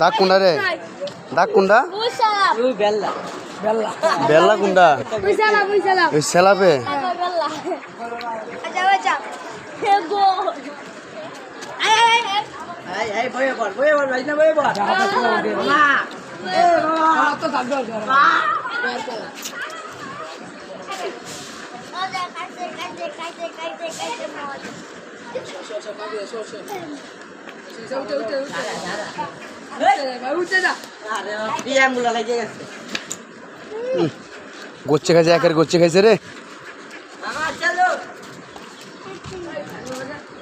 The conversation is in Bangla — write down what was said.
দাগ কোনটা রে? দাগ কোনটা? বেল্লা। কোনটা? ওই সেলাপে। গোচ্ছে খাইছে একের গোচ্ছে খাইছে রে। 还有很多